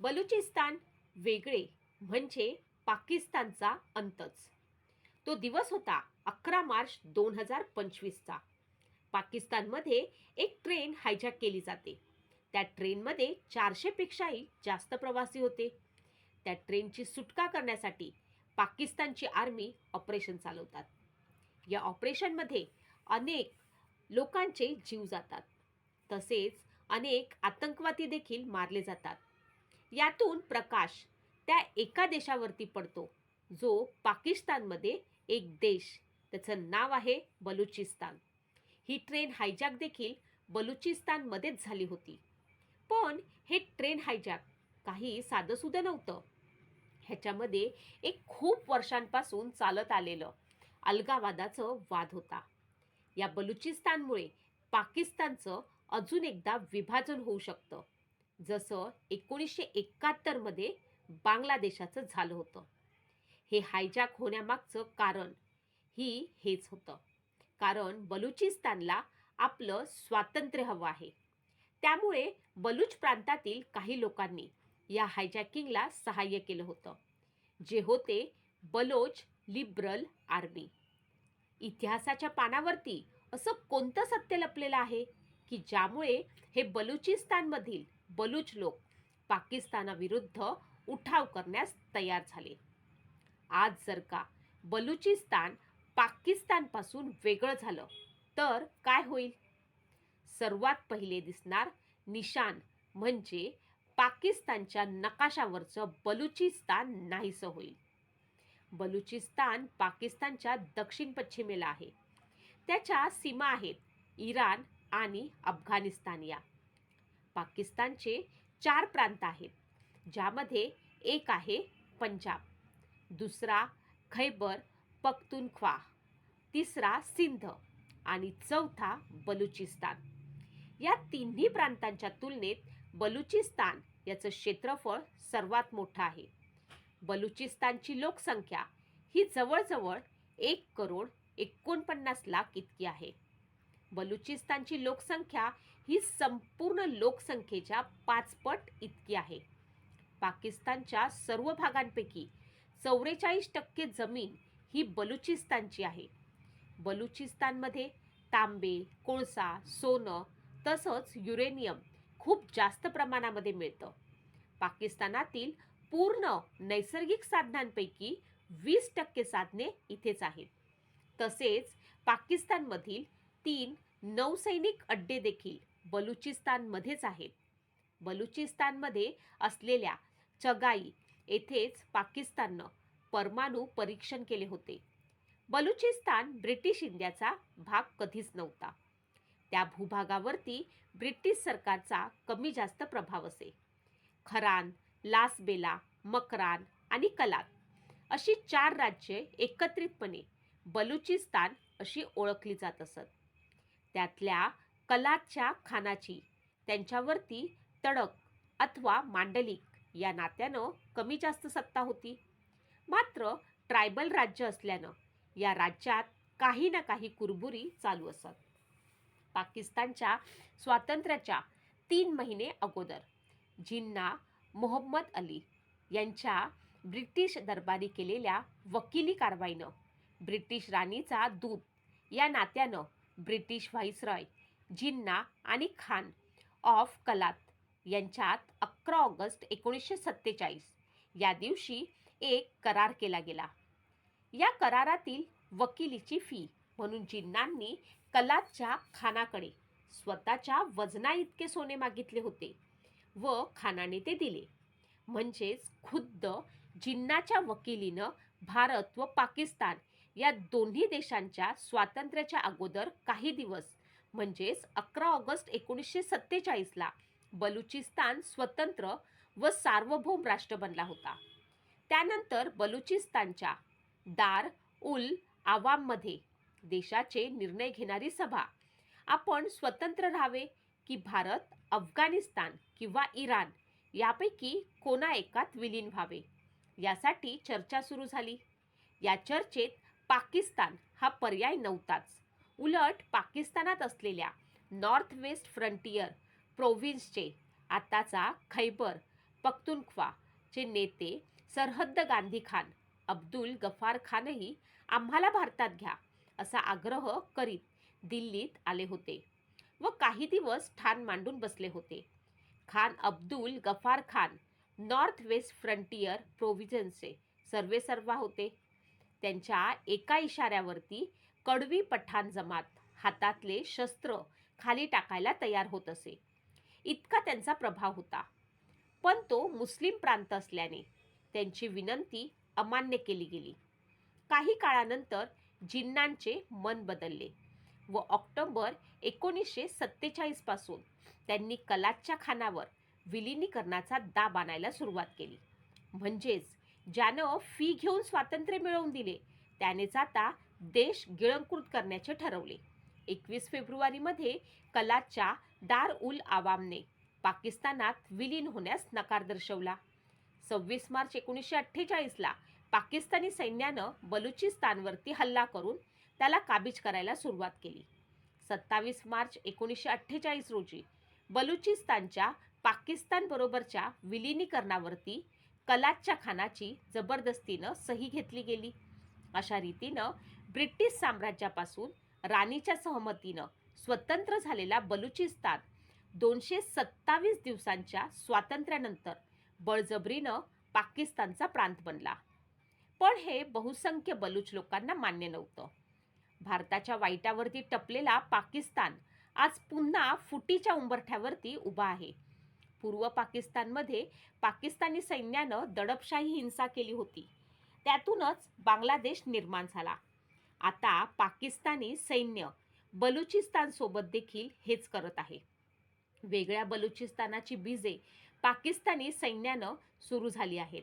बलुचिस्तान वेगळे म्हणजे पाकिस्तानचा अंतच. तो दिवस होता अकरा मार्च दोन हजार पंचवीसचा. पाकिस्तानमध्ये एक ट्रेन हायजॅक केली जाते. त्या ट्रेनमध्ये चारशेपेक्षाही जास्त प्रवासी होते. त्या ट्रेनची सुटका करण्यासाठी पाकिस्तानची आर्मी ऑपरेशन चालवतात. या ऑपरेशनमध्ये अनेक लोकांचे जीव जातात. तसेच अनेक आतंकवादी देखील मारले जातात. यातून प्रकाश त्या एका देशावरती पडतो जो पाकिस्तानमध्ये एक देश. त्याचं नाव आहे बलुचिस्तान. ही ट्रेन हायजॅक देखील बलुचिस्तानमध्येच झाली होती. पण हे ट्रेन हायजॅक काही साधंसुधं नव्हतं. ह्याच्यामध्ये एक खूप वर्षांपासून चालत आलेलं अलगावादाचं वाद होता. या बलुचिस्तानमुळे पाकिस्तानचं अजून एकदा विभाजन होऊ शकतं. जसं एकोणीसशे एकाहत्तरमध्ये बांगलादेशाचं झालं होतं. हे हायजॅक होण्यामागचं कारण ही हेच होतं. कारण बलुचिस्तानला आपलं स्वातंत्र्य हवं आहे. त्यामुळे बलूच प्रांतातील काही लोकांनी या हायजॅकिंगला सहाय्य केलं होतं. जे होते बलोच लिबरल आर्मी. इतिहासाच्या पानावरती असं कोणतं सत्य लपलेलं आहे? की ज्यामुळे हे बलुचिस्तानमधील बलूच लोक पाकिस्तानाविरुद्ध उठाव करण्यास तयार झाले. आज जर का बलुचिस्तान पाकिस्तानपासून वेगळं झालं तर काय होईल? सर्वात पहिले दिसणार निशान म्हणजे पाकिस्तानच्या नकाशावरचं बलुचिस्तान नाहीसं होईल. बलुचिस्तान पाकिस्तानच्या दक्षिण पश्चिमेला आहे. त्याच्या सीमा आहेत इराण आणि अफगाणिस्तान या. पाकिस्तानचे चार प्रांत आहेत ज्यामध्ये एक आहे पंजाब दुसरा खैबर पख्तुनख्वा तिसरा सिंध आणि चौथा बलुचिस्तान. या तिन्ही प्रांतांच्या तुलनेत बलुचिस्तान याचं क्षेत्रफळ सर्वात मोठं आहे. बलुचिस्तानची लोकसंख्या ही जवळजवळ एक करोड एकोणपन्नास लाख इतकी आहे. बलुचिस्तानची लोकसंख्या ही संपूर्ण लोकसंख्येच्या पाचपट इतकी आहे. पाकिस्तानच्या सर्व भागांपैकी चौवेचाळीस टक्के जमीन ही बलुचिस्तानची आहे. बलुचिस्तानमध्ये तांबे कोळसा सोनं तसंच युरेनियम खूप जास्त प्रमाणामध्ये मिळतं. पाकिस्तानातील पूर्ण नैसर्गिक साधनांपैकी वीस टक्के साधने इथेच आहेत. तसेच पाकिस्तानमधील तीन नौसैनिक अड्डे देखील बलुचिस्तानमध्येच आहेत. बलुचिस्तानमध्ये असलेल्या चगाई येथेच पाकिस्ताननं परमाणू परीक्षण केले होते. बलुचिस्तान ब्रिटिश इंडियाचा भाग कधीच नव्हता. त्या भूभागावरती ब्रिटिश सरकारचा कमी जास्त प्रभाव असे. खरान लासबेला मकरान आणि कलात अशी चार राज्ये एकत्रितपणे बलुचिस्तान अशी ओळखली जात असत. त्यातल्या कलाच्या खानाची. त्यांच्यावरती तडक अथवा मांडलिक या नात्यानं कमी जास्त सत्ता होती. मात्र ट्रायबल राज्य असल्यानं या राज्यात काही ना काही कुरबुरी चालू असत. पाकिस्तानच्या स्वातंत्र्याच्या तीन महिने अगोदर जिन्ना मोहम्मद अली यांच्या ब्रिटिश दरबारी केलेल्या वकिली कारवाईनं ब्रिटिश राणीचा दूत या नात्यानं ब्रिटिश व्हाईसरॉय जिन्ना आणि खान ऑफ कलात यांच्यात अकरा ऑगस्ट एकोणीसशे सत्तेचाळीस या दिवशी एक करार केला गेला. या करारातील वकिलीची फी म्हणून जिन्नांनी कलातच्या खानाकडे स्वतःच्या वजना इतके सोने मागितले होते व खानाने ते दिले. म्हणजेच खुद्द जिन्नाच्या वकिलीनं भारत व पाकिस्तान या दोन्ही देशांच्या स्वातंत्र्याच्या अगोदर काही दिवस म्हणजेच अकरा ऑगस्ट एकोणीसशे सत्तेचाळीसला बलुचिस्तान स्वतंत्र व सार्वभौम राष्ट्र बनला होता. त्यानंतर बलुचिस्तानच्या दार उल आवाममध्ये देशाचे निर्णय घेणारी सभा. आपण स्वतंत्र राहावे की भारत अफगाणिस्तान किंवा इराण यापैकी कोणा एकात विलीन व्हावे? यासाठी चर्चा सुरू झाली. या चर्चेत पाकिस्तान हा पर्याय नव्हताच. उलट पाकिस्तानात असलेल्या नॉर्थ वेस्ट फ्रंटियर प्रोव्हिन्सचे आताचा खैबर पख्तूनख्वाचे नेते सरहद्द गांधी खान अब्दुल गफार खानही आम्हाला भारतात घ्या असा आग्रह करीत दिल्लीत आले होते व काही दिवस ठाण मांडून बसले होते. Khan Abdul Gaffar Khan north west frontier प्रोव्हिजनचे सर्वेसर्वा होते. त्यांच्या एका इशाऱ्यावरती कडवी पठाण जमात हातातले शस्त्र खाली टाकायला तयार होत असे. इतका त्यांचा प्रभाव होता. पण तो मुस्लिम प्रांत असल्याने त्यांची विनंती अमान्य केली गेली. काही काळानंतर जिन्नांचे मन बदलले व ऑक्टोबर एकोणीसशे सत्तेचाळीसपासून त्यांनी कलाच्या खानावर विलिनीकरणाचा दाब आणायला सुरुवात केली. म्हणजेच ज्यानं फी घेऊन स्वातंत्र्य मिळवून दिले त्यानेच आता देश गिळंकृत करण्याचे ठरवले. एकवीस फेब्रुवारीमध्ये कलाच्या दार उल आवामने पाकिस्तानात विलीन होण्यास नकार दर्शवला. सव्वीस मार्च एकोणीसशे अठ्ठेचाळीसला पाकिस्तानी सैन्यानं बलुचिस्तानवरती हल्ला करून त्याला काबीज करायला सुरुवात केली. सत्तावीस मार्च एकोणीसशे अठ्ठेचाळीस रोजी बलुचिस्तानच्या पाकिस्तानबरोबरच्या विलीनीकरणावरती कलाच्या खानाची जबरदस्तीनं सही घेतली गेली. अशा रीतीनं ब्रिटिश साम्राज्यापासून राणीच्या सहमतीनं स्वतंत्र झालेला बलुचिस्तान दोनशे सत्तावीस दिवसांच्या स्वातंत्र्यानंतर बळजबरीनं पाकिस्तानचा प्रांत बनला. पण हे बहुसंख्य बलूच लोकांना मान्य नव्हतं. भारताच्या वाईटावरती टपलेला पाकिस्तान आज पुन्हा फुटीच्या उंबरठ्यावरती उभा आहे. पूर्व पाकिस्तानमध्ये पाकिस्तानी सैन्यानं दडपशाही हिंसा केली होती. त्यातूनच बांगलादेश निर्माण झाला. आता पाकिस्तानी सैन्य बलुचिस्तानसोबत देखील हेच करत आहे. वेगळ्या बलुचिस्तानाची बीजे पाकिस्तानी सैन्यानं सुरू झाली आहेत.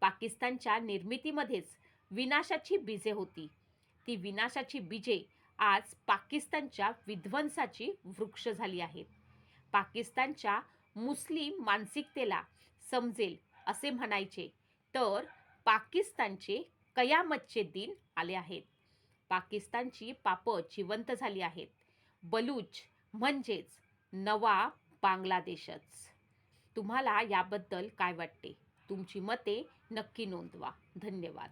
पाकिस्तानच्या निर्मितीमध्येच विनाशाची बीजे होती. ती विनाशाची बीजे आज पाकिस्तानच्या विध्वंसाची वृक्ष झाली आहेत. पाकिस्तानच्या मुस्लिम मानसिकतेला समजेल असे म्हणायचे तर पाकिस्तानचे कयामतचे दिन आले आहेत. पाकिस्तानची पापं जिवंत झाली आहेत. बलूच म्हणजेच नवा बांगलादेशच. तुम्हाला याबद्दल काय वाटते? तुमची मते नक्की नोंदवा. धन्यवाद.